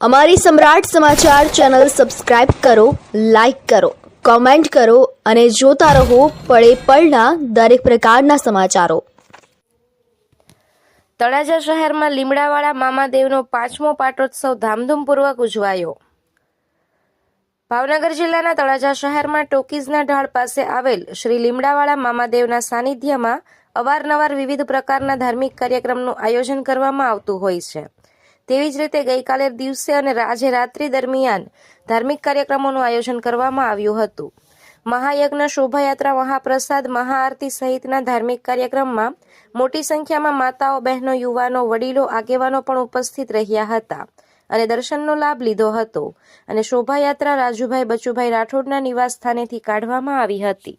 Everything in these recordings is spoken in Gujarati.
અમારી સમ્રાટ સમાચાર ચેનલ સબસ્ક્રાઇબ કરો, લાઇક કરો, કોમેન્ટ કરો અને જોતા રહો પળે પળના દરેક પ્રકારના સમાચારો. તળાજા શહેરમાં લીમડાવાળા મામાદેવનો પાંચમો પાટોત્સવ ધામધૂમપૂર્વક ઉજવાયો. ભાવનગર જિલ્લાના તળાજા શહેરમાં ટોકીઝના ઢાળ પાસે આવેલ શ્રી લીમડાવાળા મામાદેવના સાનિધ્યમાં અવારનવાર વિવિધ પ્રકારના ધાર્મિક કાર્યક્રમનું આયોજન કરવામાં આવતું હોય છે. તેવી જ રીતે ગઈકાલે દિવસે અને આજે રાત્રિ દરમિયાન ધાર્મિક કાર્યક્રમોનું આયોજન કરવામાં આવ્યું હતું. મહાયજ્ઞ, શોભાયાત્રા, મહાપ્રસાદ, મહાઆરતી સહિતના ધાર્મિક કાર્યક્રમમાં મોટી સંખ્યામાં માતાઓ, બહેનો, યુવાનો, વડીલો, આગેવાનો પણ ઉપસ્થિત રહ્યા હતા અને દર્શનનો લાભ લીધો હતો અને શોભાયાત્રા રાજુભાઈ, બચુભાઈ રાઠોડના નિવાસ સ્થાનેથી કાઢવામાં આવી હતી.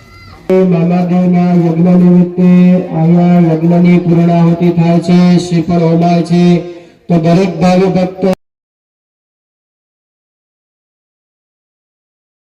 મામાદેવના યજ્ઞ નિમિત્તે અહીંયા યજ્ઞની પૂર્ણાહુતિ થાય છે, શ્રીફળ હોમાય છે. તો દરેક ભાવિ ભક્તો